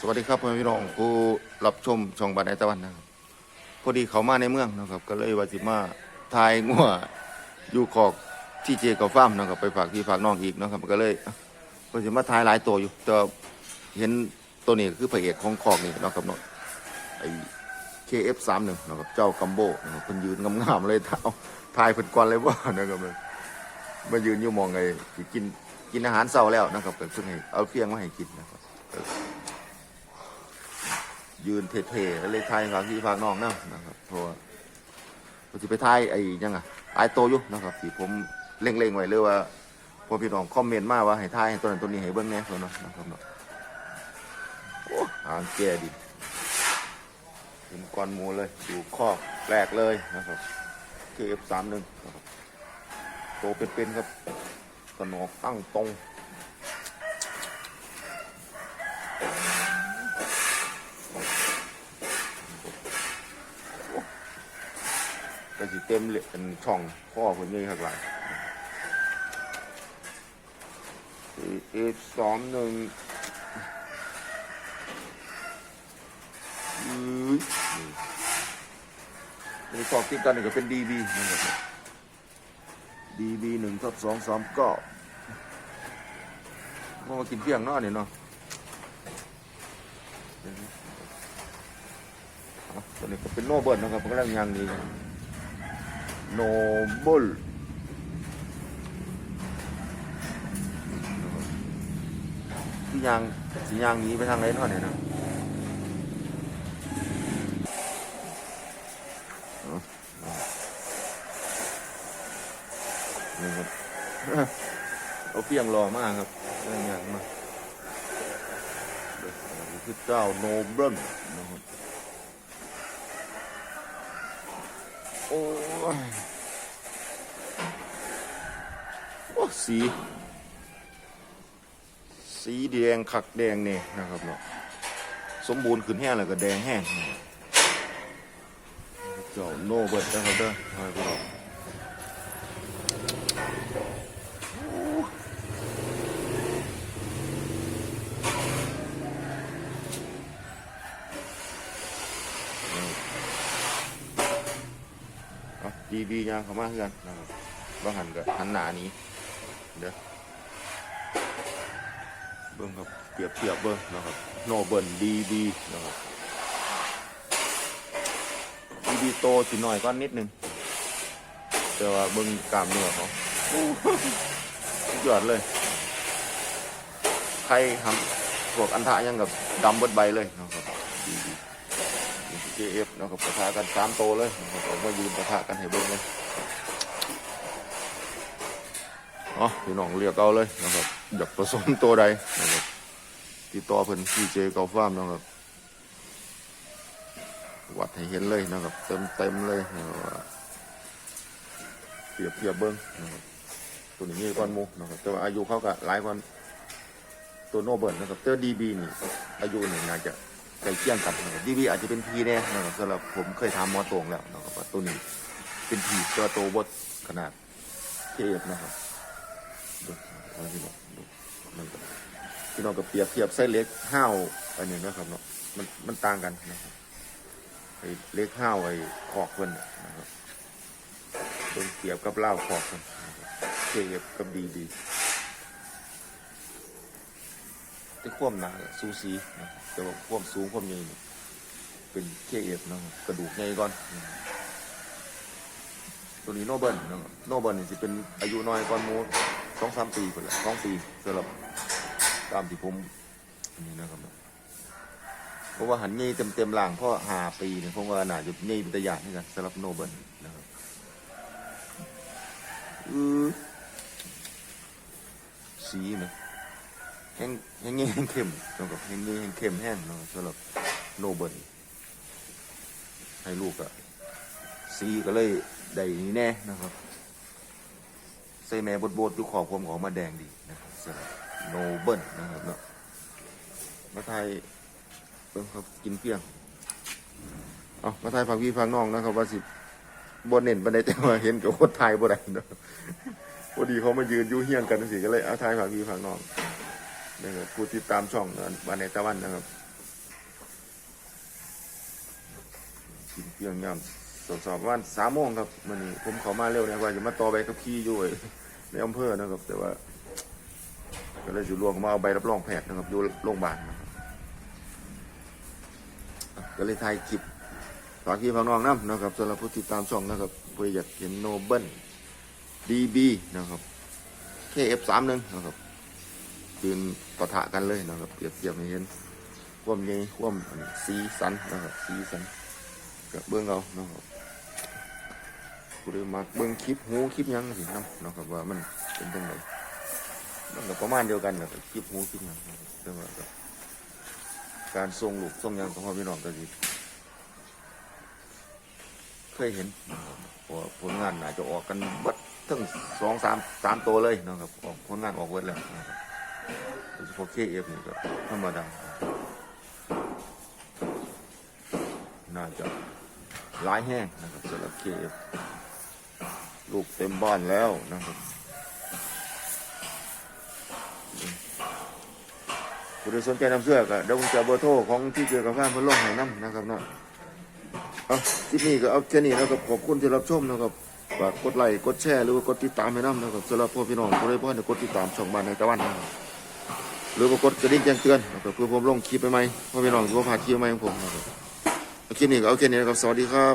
สวัสดีครับพ่อพี่น้องผู้รับชมช่องบันไดตะวันนะครับพอดีเขามาในเมืองนะครับ ก็เลยว่าสิมาทายงัวอยู่ขอกที่เจกับฟ้ามนะครับ ไปฝากพี่ฝากน้องอีกนะครับก็เลยอะก็สิมาทายหลายตัวอยู่แต่เห็นตัวนี้คือพระเอกของขอกนี่นาะครับเนาะไอ้ KF31 นะครับเจ้ากัมโบนะครับเพิ่นยืนงามๆเลยเอาทายเพิ่นก่อนเลยว่านะครับเลยมายืนอยู่มองไงกินกินอาหารเช้าแล้วนะครับเพิ่นให้เอาเพียงมาให้กินนะครับ ยืนเท่ๆแล้วเลยทายฝากพี่ฝากน้องนะนะครับเพราะว่าผมจะไปทายไอ้ยังไงตายโตอยู่นะครับที่ผมเล็งๆไว้เลยว่าพอพี่น้องคอมเมนต์มาว่าให้ทายให้ตัวนั้นตัวนี้ให้เบิ้งแน่คนเนาะนะครับเนาะโอ้หางแก่ดิถึงก้อนหมูเลยอยู่คอกแรกเลยนะครับ คือ F31 นะครับโตเป็นๆครับกระนอกตั้งตรง ก็สิเต็มเลยเป็นช่องข้อคนนี้ครับหลายเอฟสองหนึ่งอือนี่สอบติดกันนี่ก็เป็นดีบีนะครับดีบีหนึ่งทดสองสามเก็มากินเพียงเนาะเนี่ยเนาะเอาตัวนี้ก็เป็นโนเบิร์นนะครับมันกำลังยังดี โนเบิลที่ยางสียางนี้ไปทางไหนท่าไหร่นะเอาเอานี่ครับเอาเพียงรอมากครับเรื่องยางมากคือเจ้าโนเบิลนะครับโอ้ย โอ้ สี สีแดงขักแดงเนี่ยนะครับเนาะสมบูรณ์ขึ้นแห้งแล้วก็แดงแห้งเจ้าโนเบิร์ดนะครับเด้อให้พวกเราโอ้เอาดีบียางเข้ามาเพื่อนนะครับบาหันก็หันหน้าหนี้ เดี๋ยวเบิ้งครับเปรียบเทียบเบิ้งนะครับโนเบิลดีบีนะครับดีบีโตสิหน่อยก็นิดนึงแต่ว่าเบิ้งกล้ามเนื้อเขาโอ้โหยอดเลย ใครทำพวกอันทะยังกับดำเบิดใบเลยนะครับดีบีเจเอฟนะครับปะทะกันสามโตเลยนะครับออกมายืนปะทะกันให้เบิ้งเลย อ๋อพี่น้องเรียกเอาเลยนะครับอยากผสมตัวใดนะครับติดต่อเพิ่นพี่เจเกาฟามนะครับวัดให้เห็นเลยนะครับ เต็มเต็มเลยนะครับเปรียบเทียบเบิ้งนะครับตัวนี้มีก้อนมูนะครับแต่ว่าอายุเขาก็หลายกว่าตัวโนเบิร์นนะครับเตอร์ดีบีนี่ อายุหนี่น่าจะใกล้เคียงกันนะครับดีบีอาจจะเป็นพีแน่นะครับสำหรับผมเคยทำมอตรงแล้วนะครับตัวนี้เป็นพีตัวโตบดขนาดเทียบนะครับ ดูเอาพี่น้องดูมันก็พี่น้องกับเปรียบเทียบไส้เล็กห้าวอันนี้นะครับเนาะมันมันต่างกันนะครับไอ้เล็กห้าวไอ้ขอกเพิ่นนะครับเป็นเปรียบกับเหล้าขอกเพิ่นเทียบกับดีดีแต่ความหนาสูสีนะครับแต่ว่าควมสูงความใหญ่นี่เป็นเคเอฟนะกระดูกใหญ่ก่อน ตัวนี้โนเบิลนะโนเบิลนี่สิเป็นอายุน้อยกว่าหมู สองสามปีคนละสองปีสำหรับตามที่ผมอันนี้นะครับเพราะว่าหันยี่เต็มเต็มๆล่างเพราะหาปีเนี่ยผมว่าน่าจะยี่เป็นตะยานนี่กันสำหรับโนเบิลนะครับอือสีนะแห้งแห้งยี่แห้งเข้มนะครับแห้งยี่แห้งเข้มแห้งนะสำหรับโนเบิลให้ลูกอะสีก็เลยได้นี่แน่นะครับ ใส่แม่บดบดอยู่ขอบามของมาแดงดีนะครับโนเบิลนะครับเนาะมาไทยเพิ่งครับกินเปรี้ยงเอามาไทยฟังพี่ฟังน้องนะครับว่าสิบนเน้นบันไดแต่ว่าเห็นกับคนไทยบ่ได้เนาะพอดีเขามายืนยุ่เฮี้ยงกันสิก็เลยเอาไทยฟังพี่ฟังน้องนะครับผู้ติดตามช่องบันไดตะวันนะครับกินเปรี้ยงย่ำ มตรวจสอบว่าสามโมงครับมันนี้ผมเขามาเร็วเนี่ยว่าจะมาต่อใบขับขี่อยู่ในอำเภอนะครับ แต่ว่า ก็เลยอยู่รวมมาเอาใบรับรองแพทย์นะครับอยู่โรงพยาบาลนะครับก็เลยถ่ายคลิปฝากพี่ฝากน้องน้ำนะครับสำหรับผู้ติดตามช่องนะครับเพื่ออยากเห็นโนเบิลดีบีนะครับ KF31 นะครับยืนปะทะกันเลยนะครับเปรียบเทียบให้เห็นความใหญ่ความสีสันนะครับสีสัน กับเบื้องเอาเนาะครับกูเลยมาเบื้องคลิปหูคลิปยังสิเน้ำนาะครับว่ามันเป็นยังไงมันก็ประมาณเดียวกันนะครับคลิปหูคลิปยังนะครับแต่ว่าก็การทรงลูกทรงยังของพ่อพี่น้องก็สิเคยเห็นผลงานน่าจจะออกกันบัดทั้งสองสามสามตัวเลยนะครับออกผลงานออกเวิร์ดแล้วนะครับโดยเฉพาะเคเอฟนี่ก็ธรรมดาน่าจะ หลายแห้งนะครับสำหรับเคเอฟลูกเต็มบ้านแล้วนะครับผู้ใดสนใจนำเสื้อก็เดี๋ยวผมจะเอเบอร์โทรของที่เกี่ยวกับงานเพื่อลงให้น้ำนะครับเนาะเอาคลิปนี้ก็เอาแค่นี้นะครับขอบคุณที่รับชมนะครับฝากกดไลค์กดแชร์หรือว่ากดติดตามให้น้ำนะครับสำหรับพ่อพี่น้องผู้ใดพ่อเนี่ยกดติดตามช่องบ้านในตะวันนะครับหรือว่ากดกระดิ่งแจ้งเตือนนะครับเพื่อผมลงคลิปใหม่ๆพ่อพี่น้องถือว่าผ่านคลิปใหม่ของผมนะครับ เอาคลิปนี้ก็โอเคนี่นะครับ สวัสดีครับ